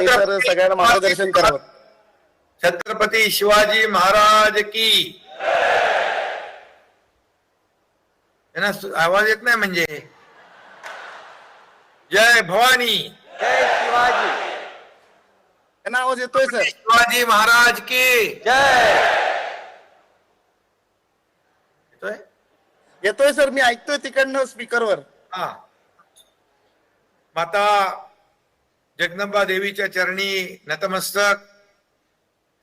तर सगळ्यांना मार्गदर्शन करावं. छत्रपती शिवाजी महाराज की आवाज येत नाही म्हणजे? जय भवानी. जय शिवाजी. त्यांना आवाज येतोय सर. शिवाजी महाराज की जय. येतोय? येतोय सर. मी ऐकतोय तिकडनं स्पीकरवर. हा. माता जगदंबा देवीच्या चरणी नतमस्तक.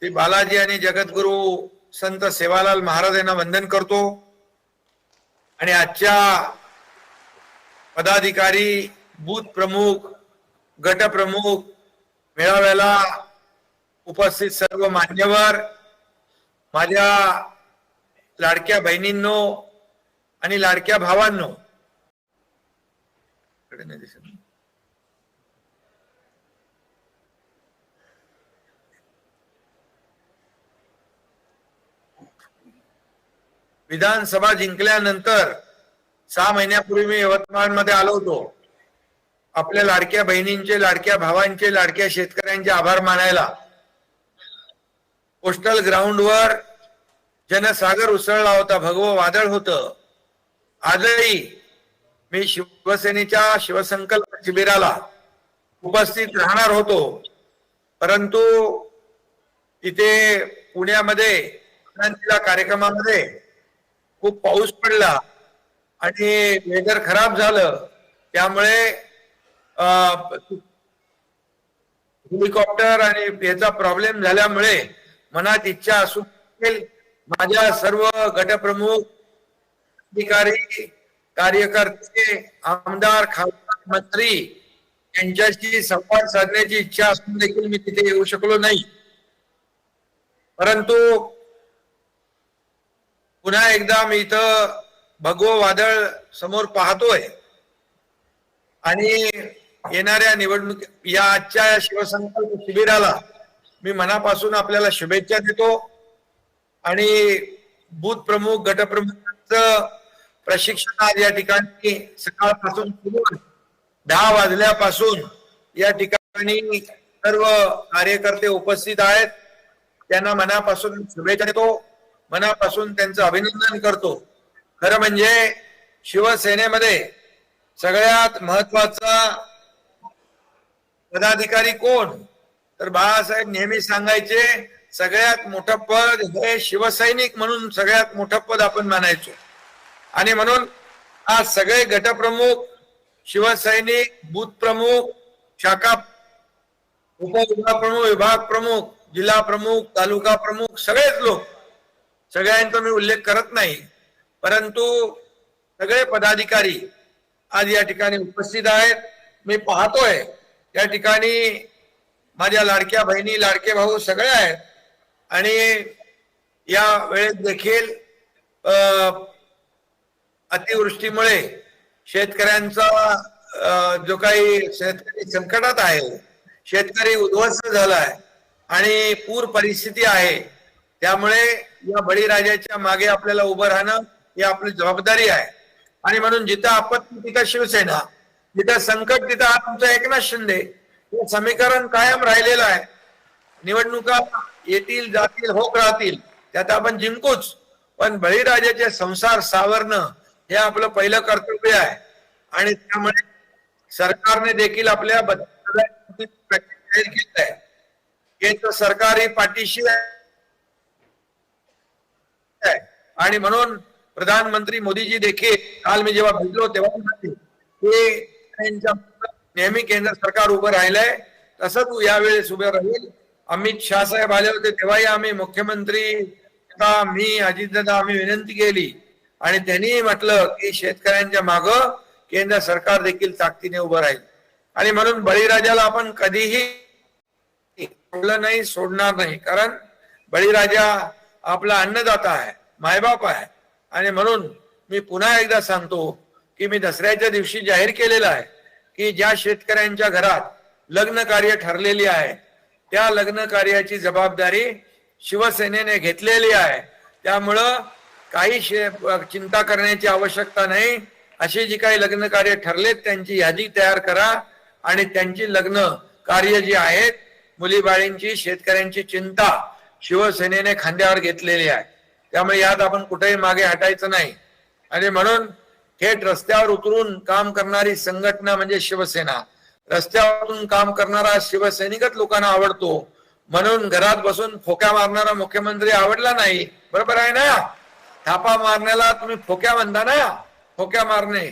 श्री बालाजी आणि जगद्गुरु संत सेवालाल महाराज यांना वंदन करतो. आणि आजच्या पदाधिकारी बूथ प्रमुख गट प्रमुख मेळाव्याला उपस्थित सर्व मान्यवर माझ्या लाडक्या बहिणींनो आणि लाडक्या भावांनो. विधानसभा जिंकल्यानंतर सहा महिन्यापूर्वी मी यवतमाळमध्ये आलो होतो. आपल्या लाडक्या बहिणींचे लाडक्या भावांचे लाडक्या शेतकऱ्यांचे आभार मानायला. पोस्टल ग्राउंडवर जनसागर उसळला होता भगवं वादळ होतं. आजही मी शिवसेनेच्या शिवसंकल्प शिबिराला उपस्थित राहणार होतो. परंतु इथे पुण्यामध्ये कार्यक्रमामध्ये खूप पाऊस पडला आणि वेदर खराब झालं त्यामुळे अं, हेलिकॉप्टर आणि याचा प्रॉब्लेम झाल्यामुळे मनात इच्छा असू शकेल माझ्या सर्व गटप्रमुख अधिकारी कार्यकर्ते आमदार खासदार मंत्री यांच्याशी संवाद साधण्याची इच्छा असून देखील मी तिथे येऊ शकलो नाही. परंतु पुन्हा एकदा मी इथं भगवं वादळ समोर पाहतोय. आणि येणाऱ्या निवडणूक या आजच्या या शिवसंकल्प शिबिराला मी मनापासून आपल्याला शुभेच्छा देतो. आणि बूथ प्रमुख गटप्रमुखांचं प्रशिक्षण आज या ठिकाणी सकाळपासून सुरू दहा वाजल्यापासून या ठिकाणी सर्व कार्यकर्ते उपस्थित आहेत. त्यांना मनापासून शुभेच्छा देतो. मनापासून त्यांचं अभिनंदन करतो. खरं म्हणजे शिवसेनेमध्ये सगळ्यात महत्त्वाचा पदाधिकारी कोण? तर बाळासाहेब नेहमी सांगायचे सगळ्यात मोठं पद हे शिवसैनिक म्हणून सगळ्यात मोठं पद आपण मानायचो. आणि म्हणून आज सगळे गटप्रमुख शिवसैनिक बूथ प्रमुख शाखा उपविभाग प्रमुख विभाग प्रमुख जिल्हा प्रमुख तालुका प्रमुख सगळेच लोक सगळ्यांचा मी उल्लेख करत नाही परंतु सगळे पदाधिकारी आज या ठिकाणी उपस्थित आहेत. मी पाहतोय या ठिकाणी माझ्या लाडक्या बहिणी लाडके भाऊ सगळे आहेत. आणि या वेळेत देखील अतिवृष्टीमुळे शेतकऱ्यांचा जो काही शेतकरी संकटात आहे शेतकरी उद्ध्वस्त झालाय आणि पूर परिस्थिती आहे. त्यामुळे या बळीराजाच्या मागे आपल्याला उभं राहणं ही आपली जबाबदारी आहे. आणि म्हणून जिथं आपत्ती तिथं शिवसेना जिथं संकट तिथं हा तुमचा एकनाथ शिंदे हे समीकरण कायम राहिलेलं आहे. निवडणुका येतील जातील होक राहतील त्यात आपण जिंकूच. पण बळीराजाचे संसार सावरणं हे आपलं पहिलं कर्तव्य आहे. आणि त्यामुळे सरकारने देखील आपल्या बदलाची जाहीर केलं आहे केंद्र सरकारी पाठीशी आहे. आणि म्हणून प्रधानमंत्री मोदीजी देखील काल मी जेव्हा भेटलो तेव्हा म्हणाले त्यांच्या नेहमी केंद्र सरकार उभं राहिलंय तसंच यावेळेस उभं राहील. अमित शाह साहेब आले होते तेव्हाही आम्ही मुख्यमंत्री आता मी अजितदादा आम्ही विनंती केली. आणि त्यांनी म्हटलं की शेतकऱ्यांच्या माग केंद्र सरकार देखील ताकदीने उभं राहील. आणि म्हणून बळीराजाला आपण कधीही सोडलं नाही सोडणार नाही. कारण बळीराजा आपला अन्नदाता आहे. मायबाप आहे. आणि म्हणून मी पुन्हा एकदा सांगतो की मी दसऱ्याच्या दिवशी जाहीर केलेलं आहे की ज्या शेतकऱ्यांच्या घरात लग्न कार्य ठरलेली आहे त्या लग्न कार्याची जबाबदारी शिवसेनेने घेतलेली आहे. त्यामुळं काही शे चिंता करण्याची आवश्यकता नाही. अशी जी काही लग्न कार्य ठरलेत त्यांची यादी तयार करा. आणि त्यांची लग्न कार्य जी आहेत मुलीबाळींची शेतकऱ्यांची चिंता शिवसेनेने खांद्यावर घेतलेली आहे. त्यामुळे यात आपण कुठेही मागे हटायचं नाही. आणि म्हणून थेट रस्त्यावर उतरून काम करणारी संघटना म्हणजे शिवसेना. रस्त्यावरून काम करणारा शिवसैनिकच लोकांना आवडतो. म्हणून घरात बसून फोक्या मारणारा मुख्यमंत्री आवडला नाही. बरोबर आहे ना? थापा मारण्याला तुम्ही फोक्या म्हणता ना? फोक्या मारणे.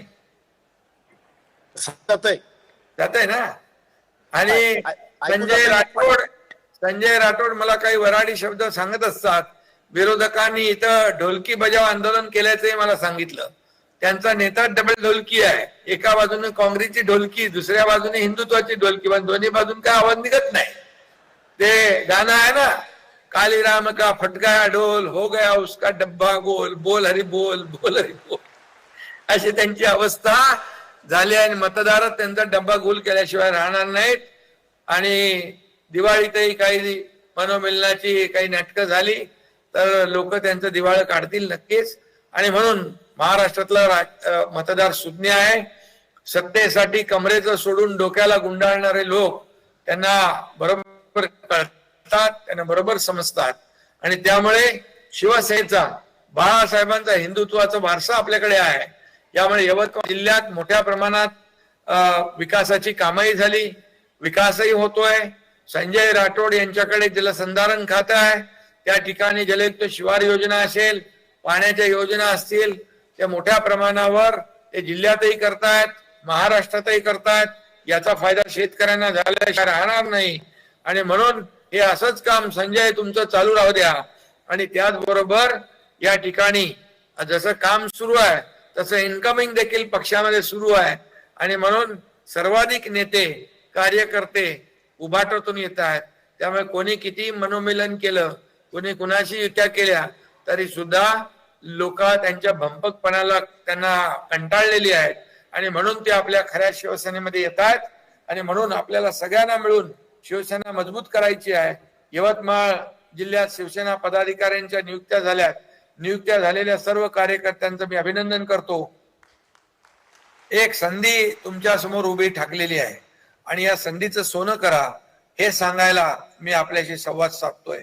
जात आहे. ना? आणि संजय. राठोड संजय राठोड मला काही वराडी शब्द सांगत असतात. विरोधकांनी इथं ढोलकी बजाव आंदोलन केल्याचंही मला सांगितलं. त्यांचा नेता डबल ढोलकी आहे. एका बाजूने काँग्रेसची ढोलकी दुसऱ्या बाजूने हिंदुत्वाची ढोलकी पण दोन्ही बाजून काय आवाज निघत नाही. ते गाणं आहे ना काली राम का फटका ढोल हो गया उसका डब्बा गोल बोल हरी बोल बोल हरी बोल. अशी त्यांची अवस्था झाली आणि मतदारच त्यांचा डब्बा गोल केल्याशिवाय राहणार नाहीत. आणि दिवाळीतही काही मनोमिलनाची काही नाटकं झाली. तर लोक त्यांचं दिवाळं काढतील नक्कीच. आणि म्हणून महाराष्ट्रातला राज- मतदार सुज्ञ आहे. सत्तेसाठी कमरेचं सोडून डोक्याला गुंडाळणारे लोक त्यांना बरोबर कळतात त्यांना बरोबर समजतात. आणि त्यामुळे शिवसेनेचा बाळासाहेबांचा हिंदुत्वाचा वारसा आपल्याकडे आहे. यामुळे यवतमाळ जिल्ह्यात मोठ्या प्रमाणात अं, विकासाची कामही झाली. विकासही होतोय. संजय राठोड यांच्याकडे जलसंधारण खातं आहे. त्या ठिकाणी जलयुक्त शिवार योजना असेल पाण्याच्या योजना असतील त्या मोठ्या प्रमाणावर ते जिल्ह्यातही करतायत महाराष्ट्रातही करतायत. याचा फायदा शेतकऱ्यांना झाल्याशिवाय राहणार नाही. आणि म्हणून हे असंच काम संजय तुमचं चालू राहू द्या. आणि त्याचबरोबर या ठिकाणी जसं काम सुरू आहे तसं इन्कमिंग देखील पक्षामध्ये सुरू आहे. आणि म्हणून सर्वाधिक नेते कार्यकर्ते उभाटातून येत आहेत. त्यामुळे कोणी किती मनोमिलन केलं कोणी कुणाशी युत्या केल्या तरी सुद्धा लोक त्यांच्या भंपकपणाला त्यांना कंटाळलेली आहेत. आणि म्हणून ते आपल्या खऱ्या शिवसेनेमध्ये येत आहेत आणि म्हणून आपल्याला सगळ्यांना मिळून शिवसेना मजबूत करायची आहे. यवतमाळ जिल्ह्यात शिवसेना पदाधिकाऱ्यांच्या नियुक्त्या झाल्यात. नियुक्त्या झालेल्या सर्व कार्यकर्त्यांचं मी अभिनंदन करतो. एक संधी तुमच्यासमोर उभी ठाकलेली आहे. आणि या संधीचं सोनं करा हे सांगायला मी आपल्याशी संवाद साधतोय.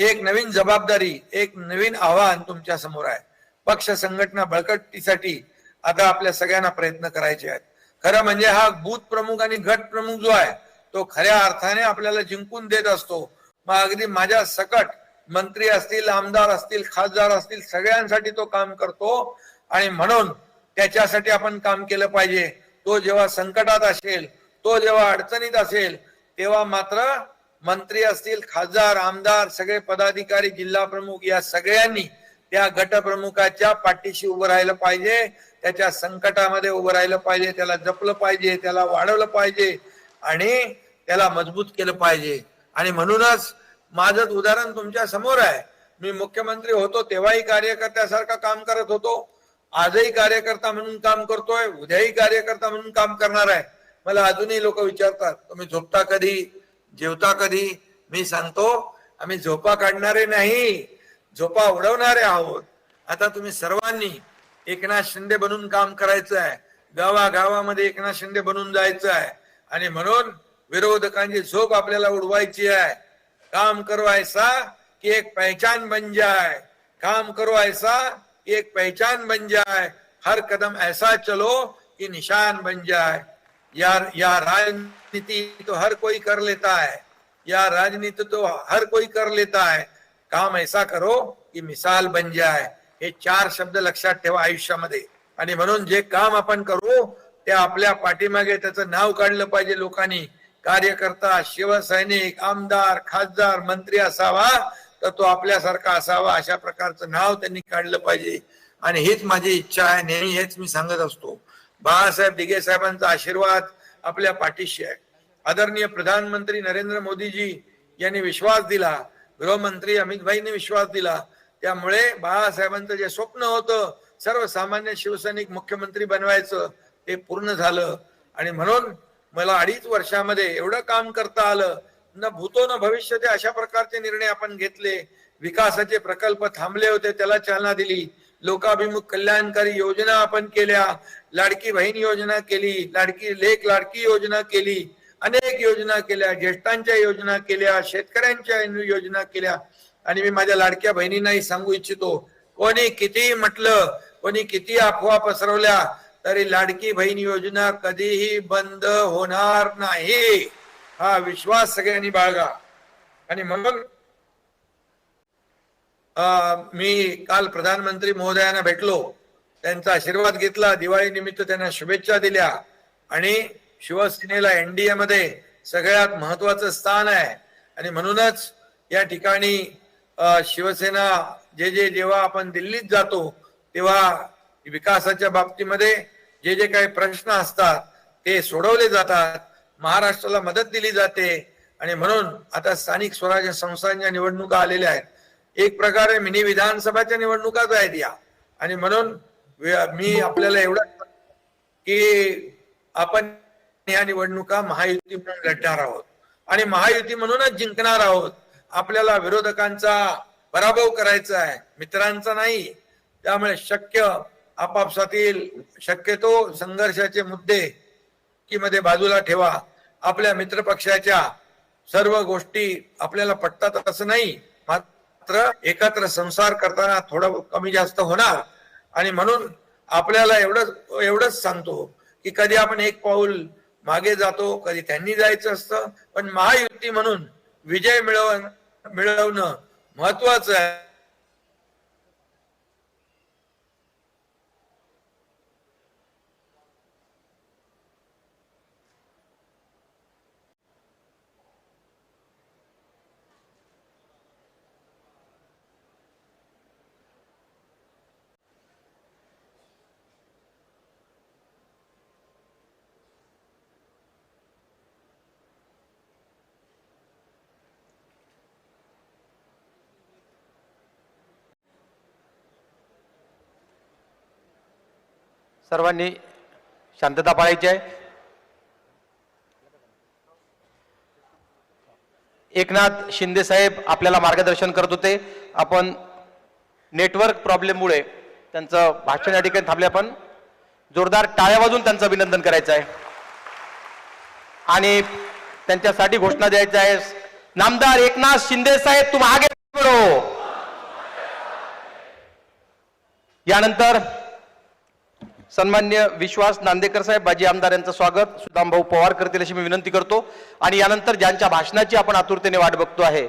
एक नवीन जबाबदारी एक नवीन आव्हान तुमच्यासमोर आहे. पक्ष संघटना बळकटीसाठी आता आपल्या सगळ्यांना प्रयत्न करायचे आहेत. खरं म्हणजे हा बूथ प्रमुख आणि गट प्रमुख जो आहे तो खऱ्या अर्थाने आपल्याला जिंकून देत असतो. मग अगदी माझ्या सकट मंत्री असतील आमदार असतील खासदार असतील सगळ्यांसाठी तो काम करतो आणि म्हणून त्याच्यासाठी आपण काम केलं पाहिजे. तो जेव्हा संकटात असेल तो जेव्हा अडचणीत असेल तेव्हा मात्र मंत्री असतील खासदार आमदार सगळे पदाधिकारी जिल्हा प्रमुख या सगळ्यांनी त्या गटप्रमुखाच्या पाठीशी उभं राहिलं पाहिजे. त्याच्या संकटामध्ये उभं राहिलं पाहिजे. त्याला जपलं पाहिजे. त्याला वाढवलं पाहिजे. आणि त्याला मजबूत केलं पाहिजे. आणि म्हणूनच माझं उदाहरण तुमच्यासमोर आहे. मी मुख्यमंत्री होतो तेव्हाही कार्यकर्त्यासारखं काम करत होतो. आजही कार्यकर्ता म्हणून काम करतोय. उद्याही कार्यकर्ता म्हणून काम करणार आहे. मला अजूनही लोक विचारतात तुम्ही झोपता कधी? जेवता कधी? मी सांगतो आम्ही झोपा काढणारे नाही झोपा उडवणारे आहोत. आता तुम्ही सर्वांनी एकनाथ शिंदे बनून काम करायचं आहे गावागावामध्ये एकनाथ शिंदे बनून जायचं आहे आणि म्हणून विरोधकांची झोप आपल्याला उडवायची आहे. काम करो ऐसा की एक पहचान बन जाए काम करो ऐसा की एक पहचान बन जाए हर कदम ऐसा चलो कि निशान बन जाए या या राजनीति तो हर कोई कर लेता है। या राजनीति तो हर कोई कर लेता है। काम ऐसा करो कि मिसाल बन जाए। हे चार शब्द लक्षात ठेवा आयुष्यामध्ये। आणि म्हणून जे काम आपण करू ते आपल्या पाठीमागे त्याचं नाव काढलं पाहिजे लोकांनी. कार्यकर्ता शिवसैनिक आमदार खासदार मंत्री असावा तर तो आपल्यासारखा असावा अशा प्रकारचं नाव त्यांनी काढलं पाहिजे. आणि हीच माझी इच्छा आहे नेहमी हेच मी सांगत असतो. बाळासाहेब दिघे साहेबांचा आशीर्वाद आपल्या पाठीशी आहे. आदरणीय प्रधानमंत्री नरेंद्र मोदीजी यांनी विश्वास दिला गृहमंत्री अमित भाईंनी विश्वास दिला. त्यामुळे बाळासाहेबांचं जे स्वप्न होतं सर्वसामान्य शिवसैनिक मुख्यमंत्री बनवायचं ते पूर्ण झालं. आणि म्हणून मला अडीच वर्षामध्ये एवढं काम करता आलं न भूतो न भविष्य ते अशा प्रकारचे निर्णय आपण घेतले. विकासाचे प्रकल्प थांबले होते त्याला चालना दिली. लोकाभिमुख कल्याणकारी योजना आपण केल्या लाडकी बहीण योजना केली लाडकी लेख लाडकी योजना केली अनेक योजना केल्या ज्येष्ठांच्या योजना केल्या शेतकऱ्यांच्या योजना केल्या. आणि मी माझ्या लाडक्या बहिणींनाही सांगू इच्छितो कोणी कितीही म्हटलं कोणी किती अफवा पसरवल्या तरी लाडकी बहीण योजना कधीही बंद होणार नाही. हा विश्वास सगळ्यांनी बाळगा. आणि म्हणून मी काल प्रधानमंत्री महोदयांना भेटलो. त्यांचा आशीर्वाद घेतला. दिवाळी निमित्त त्यांना शुभेच्छा दिल्या. आणि शिवसेनेला एनडीए मध्ये सगळ्यात महत्वाचं स्थान आहे. आणि म्हणूनच या ठिकाणी शिवसेना जे जे जेव्हा आपण दिल्लीत जातो तेव्हा विकासाच्या बाबतीमध्ये जे जे काही प्रश्न असतात ते सोडवले जातात. महाराष्ट्राला मदत दिली जाते. आणि म्हणून आता स्थानिक स्वराज्य संस्थांच्या निवडणुका आलेल्या आहेत. एक प्रकारे मिनी विधानसभाच्या निवडणुकाच आहेत या. आणि म्हणून मी आपल्याला एवढं की आपण या निवडणुका महायुती म्हणून लढणार आहोत. आणि महायुती म्हणूनच जिंकणार आहोत. आपल्याला विरोधकांचा पराभव करायचा आहे. मित्रांचा नाही. त्यामुळे शक्य आपापसातील शक्यतो संघर्षाचे मुद्दे की मध्ये बाजूला ठेवा. आपल्या मित्रपक्षाच्या सर्व गोष्टी आपल्याला पटतात असं नाही. मात्र एकत्र संसार करताना थोडं कमी जास्त होणार. आणि म्हणून आपल्याला एवढंच एवढंच सांगतो की कधी आपण एक पाऊल मागे जातो कधी त्यांनी जायचं असतं. पण महायुती म्हणून विजय मिळवण मिळवणं महत्वाचं आहे. सर्वांनी शांतता पाळायची आहे. एकनाथ शिंदे साहेब आपल्याला मार्गदर्शन करत होते. आपण नेटवर्क प्रॉब्लेममुळे त्यांचं भाषण या ठिकाणी थांबले आपण. जोरदार टाळ्या वाजून त्यांचं अभिनंदन करायचं आहे. आणि त्यांच्यासाठी घोषणा द्यायची आहे. नामदार एकनाथ शिंदे साहेब तुम्ही आगे यानंतर सन्मान्य विश्वास नांदेकर साहेब बाजी आमदार यांचं स्वागत. सुदामभाऊ पवार करतील अशी मी विनंती करतो. आणि यानंतर ज्यांच्या भाषणाची आपण आतुरतेने वाट बघतो आहे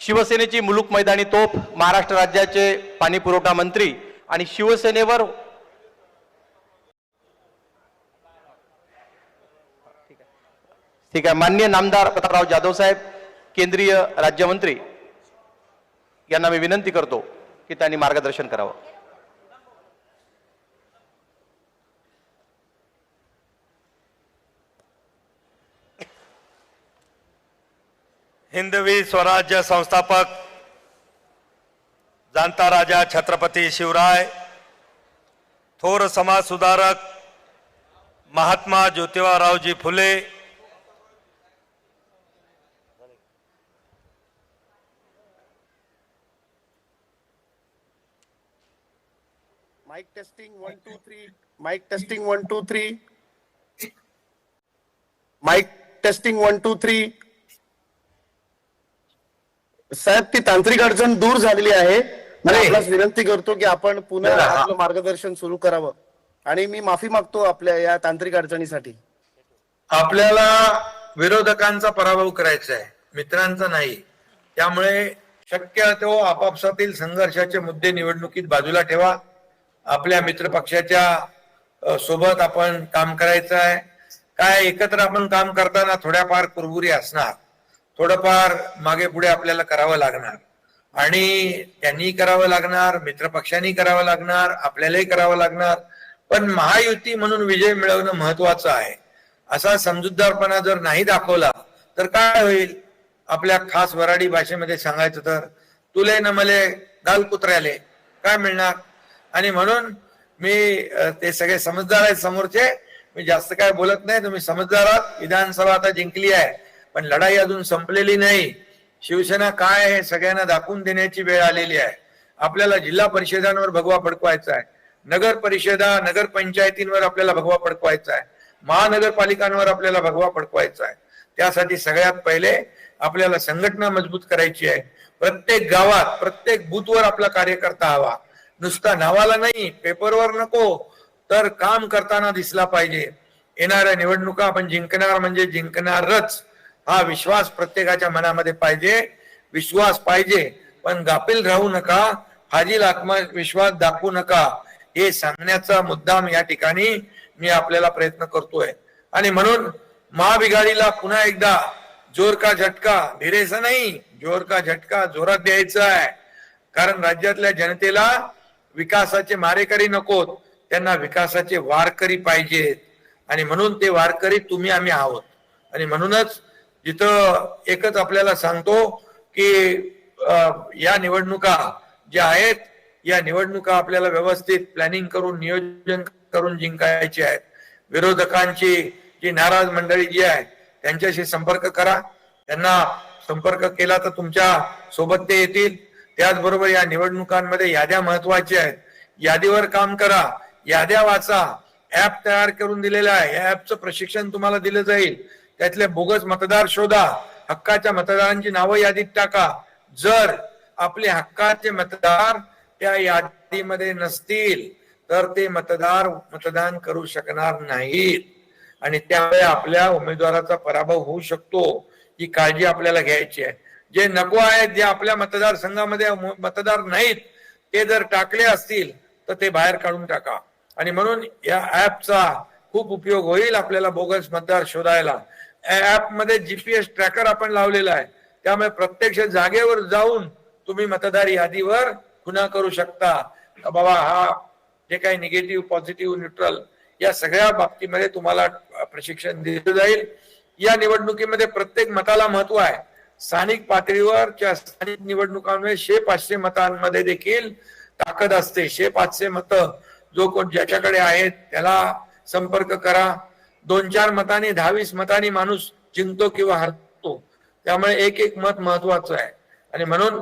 शिवसेनेची मुलुक मैदानी तोफ महाराष्ट्र राज्याचे पाणी पुरवठा मंत्री आणि शिवसेनेवर ठीक आहे. मान्य नामदार प्रतापराव जाधव साहेब केंद्रीय राज्यमंत्री यांना मी विनंती करतो की त्यांनी मार्गदर्शन करावं. हिंदवी स्वराज्य संस्थापक जाणता राजा छत्रपती शिवराय थोर समाज सुधारक Mahatma Jyotibaraoji Phule mike testing one two three mike testing one two three mike testing one two three साहेब ती तांत्रिक अडचण दूर झालेली आहे. मी अरे. आपल्यास विनंती करतो की आपण पुन्हा. आपलं मार्गदर्शन सुरू करावं. आणि मी माफी मागतो आपल्या या तांत्रिक अडचणीसाठी. आपल्याला विरोधकांचा पराभव करायचा आहे मित्रांचा नाही. त्यामुळे शक्य तो आपापसातील संघर्षाचे मुद्दे निवडणुकीत बाजूला ठेवा. आपल्या मित्र पक्षाच्या अ, सोबत आपण काम करायचं आहे काय एकत्र आपण काम करताना थोड्याफार कुरबुरी असणार. थोडंफार मागे पुढे आपल्याला करावं लागणार. आणि त्यांनी करावं लागणार मित्र पक्षांनी करावं लागणार आपल्यालाही करावं लागणार. पण महायुती म्हणून विजय मिळवणं महत्वाचं आहे. असा समजूतदारपणा जर नाही दाखवला तर काय होईल? आपल्या खास वराडी भाषेमध्ये सांगायचं तर तुले न मले गाल कुत्र्याले काय मिळणार? आणि म्हणून मी ते सगळे समजदार आहेत समोरचे. मी जास्त काय बोलत नाही तुम्ही समजदार आहात. विधानसभा आता जिंकली आहे. पण लढाई अजून संपलेली नाही. शिवसेना काय आहे सगळ्यांना दाखवून देण्याची वेळ आलेली आहे. आपल्याला जिल्हा परिषदांवर भगवा फडकवायचा आहे. नगर परिषदा नगर पंचायतींवर आपल्याला भगवा फडकवायचा आहे. महानगरपालिकांवर आपल्याला भगवा फडकवायचा आहे. त्यासाठी सगळ्यात पहिले आपल्याला संघटना मजबूत करायची आहे. प्रत्येक गावात प्रत्येक बूथवर आपला कार्यकर्ता हवा. नुसता नावाला नाही पेपरवर नको तर काम करताना दिसला पाहिजे. येणाऱ्या निवडणुका आपण जिंकणार म्हणजे जिंकणारच. हा विश्वास प्रत्येकाच्या मनामध्ये पाहिजे विश्वास पाहिजे. पण गाफील राहू नका फाजील आत्मविश्वास दाखवू नका. हे सांगण्याचा मुद्दाम या ठिकाणी मी आपल्याला प्रयत्न करतोय. आणि म्हणून महाबिगाडीला पुन्हा एकदा जोर का झटका? धीरेचा नाही जोर का झटका? जोरात द्यायचा आहे. कारण राज्यातल्या जनतेला विकासाचे मारेकरी नकोत त्यांना विकासाचे वारकरी पाहिजेत. आणि म्हणून ते वारकरी तुम्ही आम्ही आहोत. आणि म्हणूनच जिथं एकच आपल्याला सांगतो की या निवडणुका ज्या आहेत या निवडणुका आपल्याला व्यवस्थित प्लॅनिंग करून नियोजन करून जिंकायची आहेत. विरोधकांची जी नाराज मंडळी जी आहे त्यांच्याशी संपर्क करा. त्यांना संपर्क केला तर तुमच्यासोबत ते येतील. त्याचबरोबर या निवडणुकांमध्ये याद्या महत्त्वाच्या आहेत. यादीवर काम करा. याद्या वाचा. ऍप तयार करून दिलेलं आहे. या ऍपचं प्रशिक्षण तुम्हाला दिलं जाईल. त्यातले बोगस मतदार शोधा. हक्काच्या मतदारांची नावं यादीत टाका. जर आपले हक्काचे मतदार त्या यादीमध्ये नसतील तर ते मतदार मतदान करू शकणार नाहीत. आणि त्यामुळे आपल्या उमेदवाराचा पराभव होऊ शकतो. ही काळजी आपल्याला घ्यायची आहे. जे नको आहेत जे आपल्या मतदारसंघामध्ये मतदार नाहीत ते जर टाकले असतील तर ते बाहेर काढून टाका. आणि म्हणून या ऍपचा खूप उपयोग होईल आपल्याला बोगस मतदार शोधायला. ऍपमध्ये जीपीएस ट्रॅकर आपण लावलेला आहे. त्यामुळे प्रत्यक्ष जागेवर जाऊन तुम्ही मतदार यादीवर खुना करू शकता. बाबा हा जे काही निगेटिव्ह पॉझिटिव्ह न्यूट्रल या सगळ्या बाबतीमध्ये तुम्हाला प्रशिक्षण दिलं जाईल. या निवडणुकीमध्ये प्रत्येक मताला महत्त्व आहे. स्थानिक पातळीवर च्या स्थानिक निवडणुकांमध्ये शे पाचशे मतांमध्ये देखील ताकद असते. शे पाचशे मतं जो कोण ज्याच्याकडे आहेत त्याला संपर्क करा. दोन चार मताने दहावीस मताने माणूस जिंकतो किंवा हरतो. त्यामुळे एक एक मत महत्वाचं आहे. आणि म्हणून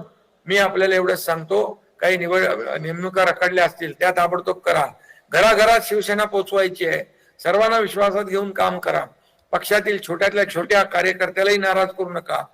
मी आपल्याला एवढंच सांगतो काही निवड नेमणुका रखडल्या असतील त्या ताबडतोब करा. घराघरात शिवसेना पोचवायची आहे. सर्वांना विश्वासात घेऊन काम करा. पक्षातील छोट्यातल्या छोट्या कार्यकर्त्यालाही नाराज करू नका.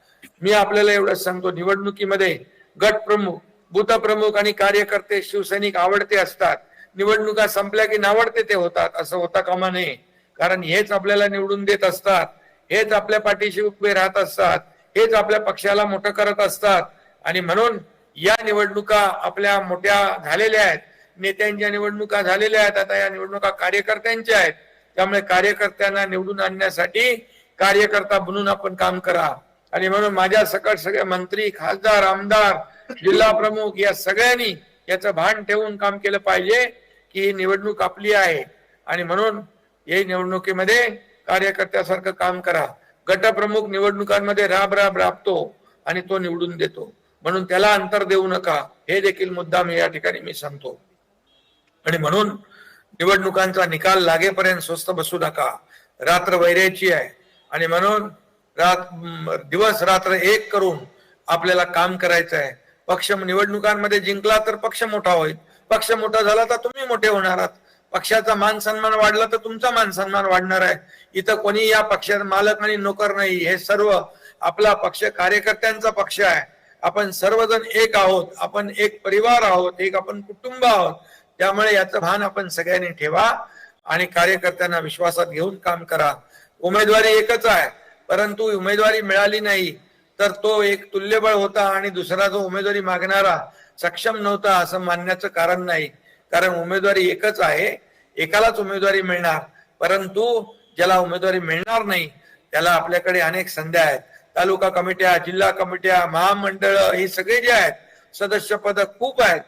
मी आपल्याला एवढंच सांगतो निवडणुकीमध्ये गट प्रमुख भूत प्रमुख आणि कार्यकर्ते शिवसैनिक आवडते असतात. निवडणुका संपल्या की नावडते ते होतात. असं होता कामा नये. कारण हेच आपल्याला निवडून देत असतात हेच आपल्या पाठीशी उभे राहत असतात हेच आपल्या पक्षाला मोठं करत असतात. आणि म्हणून या निवडणुका आपल्या मोठ्या झालेल्या आहेत. नेत्यांच्या निवडणुका झालेल्या आहेत. आता या निवडणुका कार्यकर्त्यांच्या आहेत. त्यामुळे कार्यकर्त्यांना निवडून आणण्यासाठी कार्यकर्ता बनून आपण काम करा. आणि म्हणून माझ्या सकट सगळे मंत्री खासदार आमदार जिल्हा प्रमुख या सगळ्यांनी याचं भान ठेवून काम केलं पाहिजे की ही निवडणूक आपली आहे. आणि म्हणून या निवडणुकीमध्ये कार्यकर्त्यासारखं काम करा. गटप्रमुख निवडणुकांमध्ये राब राब राबतो आणि तो निवडून देतो. म्हणून त्याला अंतर देऊ नका. हे देखील मुद्दा मी या ठिकाणी मी सांगतो. आणि म्हणून निवडणुकांचा निकाल लागेपर्यंत स्वस्त बसू नका. रात्र वैरायची आहे. आणि म्हणून रात दिवस रात्र एक करून आपल्याला काम करायचं आहे. पक्ष निवडणुकांमध्ये जिंकला तर पक्ष मोठा होईल. पक्ष मोठा झाला तर तुम्ही मोठे होणार आहात. पक्षाचा मान सन्मान वाढला तर तुमचा मान सन्मान वाढणार आहे. इथं कोणी या पक्षात मालक आणि नोकर नाही. हे सर्व आपला पक्ष कार्यकर्त्यांचा पक्ष आहे. आपण सर्वजण एक आहोत. आपण एक परिवार आहोत. एक आपण कुटुंब आहोत. त्यामुळे याचं भान आपण सगळ्यांनी ठेवा आणि कार्यकर्त्यांना विश्वासात घेऊन काम करा. उमेदवारी एकच आहे. परंतु उमेदवारी मिळाली नाही तर तो एक तुल्यबळ होता आणि दुसरा जो उमेदवारी मागणारा सक्षम नव्हता असं मानण्याचं कारण नाही. कारण उमेदवारी एकच आहे. एकालाच उमेदवारी मिळणार. परंतु ज्याला उमेदवारी मिळणार नाही त्याला आपल्याकडे अनेक संध्या आहेत. तालुका कमिट्या जिल्हा कमिट्या महामंडळ हे सगळे जे आहेत सदस्य पद खूप आहेत.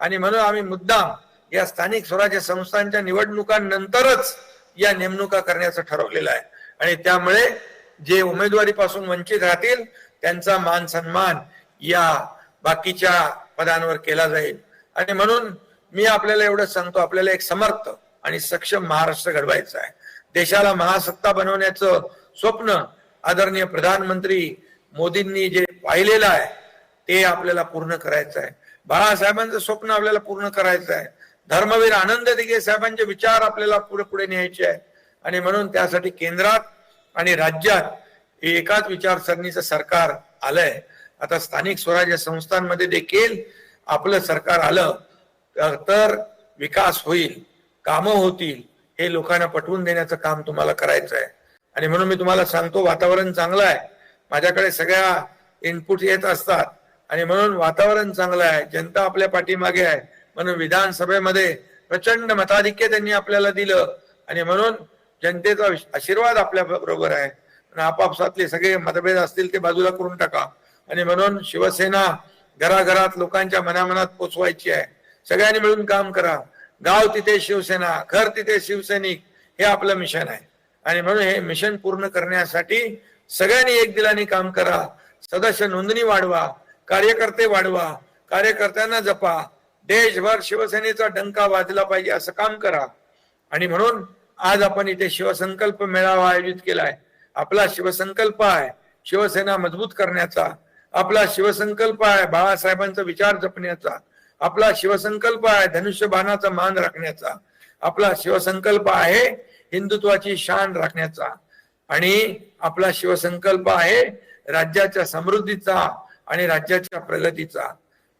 आणि म्हणून आम्ही मुद्दाम या स्थानिक स्वराज्य संस्थांच्या निवडणुकांनंतरच या नेमणुका करण्याचं ठरवलेलं आहे. आणि त्यामुळे जे उमेदवारीपासून वंचित राहतील त्यांचा मान सन्मान या बाकीच्या पदांवर केला जाईल. आणि म्हणून मी आपल्याला एवढं सांगतो आपल्याला एक समर्थ आणि सक्षम महाराष्ट्र घडवायचं आहे. देशाला महासत्ता बनवण्याचं स्वप्न आदरणीय प्रधानमंत्री मोदींनी जे पाहिलेलं आहे ते आपल्याला पूर्ण करायचं आहे. बाळासाहेबांचं स्वप्न आपल्याला पूर्ण करायचं आहे. धर्मवीर आनंद दिघे साहेबांचे विचार आपल्याला पुढे पुढे न्यायचे आहे आणि म्हणून त्यासाठी केंद्रात आणि राज्यात हे एकाच विचारसरणीचं सरकार आलंय. आता स्थानिक स्वराज्य संस्थांमध्ये देखील आपलं सरकार आलं. तर- तर विकास होईल कामं होतील हे लोकांना पटवून देण्याचं काम तुम्हाला करायचं आहे. आणि म्हणून मी तुम्हाला सांगतो वातावरण चांगलं आहे. माझ्याकडे सगळ्या इनपुट येत असतात. आणि म्हणून वातावरण चांगलं आहे. जनता आपल्या पाठीमागे आहे. म्हणून विधानसभेमध्ये प्रचंड मताधिक्य त्यांनी आपल्याला दिलं. आणि म्हणून जनतेचा आशीर्वाद आपल्या बरोबर आहे. आणि आपापसातले सगळे मतभेद असतील ते बाजूला करून टाका. आणि म्हणून शिवसेना घराघरात लोकांच्या मनामनात पोचवायची आहे. सगळ्यांनी मिळून काम करा. गाव तिथे शिवसेना घर तिथे शिवसैनिक हे आपलं मिशन आहे. आणि म्हणून हे मिशन पूर्ण करण्यासाठी सगळ्यांनी एक दिलाने काम करा. सदस्य नोंदणी वाढवा कार्यकर्ते वाढवा कार्यकर्त्यांना जपा. देशभर शिवसेनेचा डंका वाजला पाहिजे असं काम करा. आणि म्हणून आज आपण इथे शिवसंकल्प मेळावा आयोजित केलाय. आपला शिवसंकल्प आहे शिवसेना मजबूत करण्याचा. आपला शिवसंकल्प आहे बाळासाहेबांचा विचार जपण्याचा. आपला शिवसंकल्प आहे धनुष्य बाणाचा मान राखण्याचा. आपला शिवसंकल्प आहे हिंदुत्वाची शान राखण्याचा. आणि आपला शिवसंकल्प आहे राज्याच्या समृद्धीचा आणि राज्याच्या प्रगतीचा.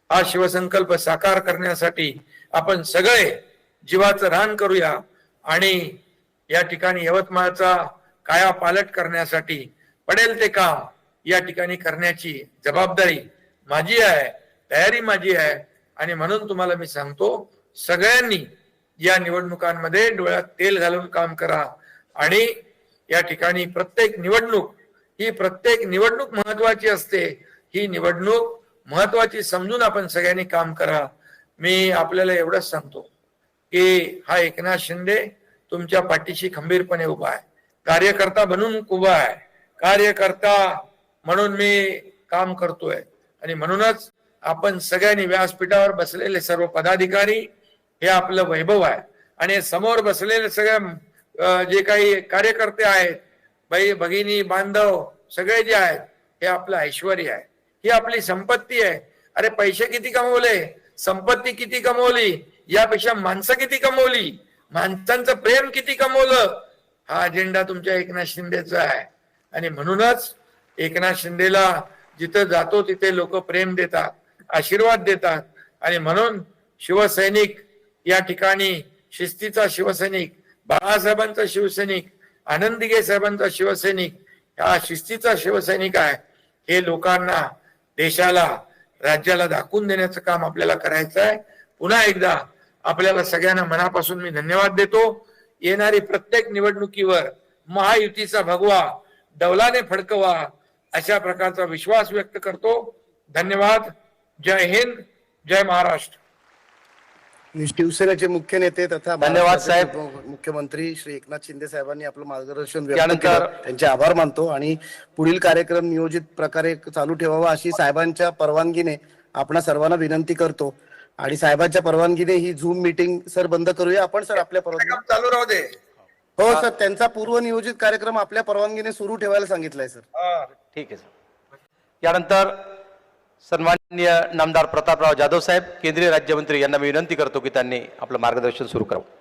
हा शिवसंकल्प साकार करण्यासाठी आपण सगळे जीवाचं रान करूया आणि या ठिकाणी यवतमाळचा काया पालट करण्यासाठी पडेल ते काम या ठिकाणी करण्याची जबाबदारी माझी आहे तयारी माझी आहे. आणि म्हणून तुम्हाला मी सांगतो सगळ्यांनी या निवडणुकांमध्ये डोळ्यात तेल घालून काम करा. आणि या ठिकाणी प्रत्येक निवडणूक ही प्रत्येक निवडणूक महत्वाची असते. ही निवडणूक महत्वाची समजून आपण सगळ्यांनी काम करा. मी आपल्याला एवढंच सांगतो की हा एकनाथ शिंदे तुमच्या पाठीशी खंबीरपणे उभा आहे. कार्यकर्ता बनून उभा आहे. कार्यकर्ता म्हणून मी काम करतोय. आणि म्हणूनच आपण सगळ्यांनी व्यासपीठावर बसलेले सर्व पदाधिकारी हे आपलं वैभव आहे. आणि समोर बसलेले सगळे जे काही कार्यकर्ते आहेत भाई भगिनी बांधव सगळे जे आहेत हे आपलं ऐश्वर आहे. ही आपली संपत्ती आहे. अरे पैसे किती कमवले? संपत्ती किती कमवली? यापेक्षा माणसं किती कमवली? माणसांचं प्रेम किती कमवलं? हा अजेंडा तुमच्या एकनाथ शिंदेचा आहे. आणि म्हणूनच एकनाथ शिंदेला जिथं जातो तिथे लोक प्रेम देतात. आशीर्वाद देतात. आणि म्हणून शिवसैनिक या ठिकाणी शिस्तीचा शिवसैनिक बाळासाहेबांचा शिवसैनिक आनंदगे साहेबांचा शिवसैनिक हा शिस्तीचा शिवसैनिक आहे. हे लोकांना देशाला राज्याला दाखवून देण्याचं काम आपल्याला करायचं आहे. पुन्हा एकदा आपल्याला सगळ्यांना मनापासून मी धन्यवाद देतो. येणारी प्रत्येक निवडणुकीवर महायुतीचा भगवा डौलाने फडकवा अशा प्रकारचा विश्वास व्यक्त करतो. धन्यवाद. जय हिंद जय महाराष्ट्र. शिवसेनेचे मुख्य नेते तथा धन्यवाद, साहेब. मुख्यमंत्री श्री एकनाथ शिंदे साहेबांनी आपलं मार्गदर्शन त्यानंतर- त्यांचे आभार मानतो आणि पुढील कार्यक्रम नियोजित प्रकारे चालू ठेवावा अशी साहेबांच्या परवानगीने आपणा सर्वांना विनंती करतो. आणि साहेबांच्या परवानगीने ही झूम मीटिंग सर बंद करूया. आपण सर आपल्या परवानगी चालू राहू दे. हो सर त्यांचा पूर्वनियोजित कार्यक्रम आपल्या परवानगीने सुरू ठेवायला सांगितलाय सर. हा. ठीक आहे सर. यानंतर सन्माननीय नामदार प्रतापराव जाधव साहेब केंद्रीय राज्यमंत्री यांना मी विनंती करतो की त्यांनी आपलं मार्गदर्शन सुरू करावं.